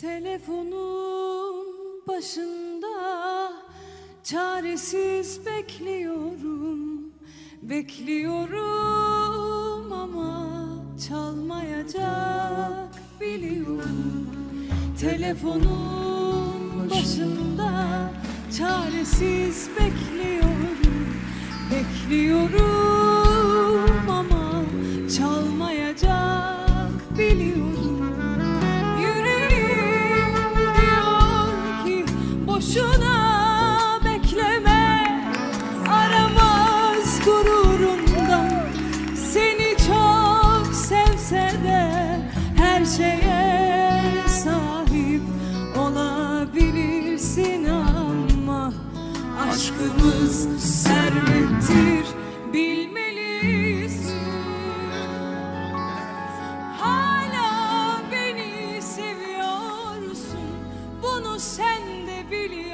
Telefonun başında çaresiz bekliyorum. Bekliyorum ama çalmayacak biliyorum. Telefonun başında çaresiz bekliyorum. Bekliyorum ama çalmayacak biliyorum. yalnız sermettir Hala beni seviyorsun. Bunu sen de biliyorsun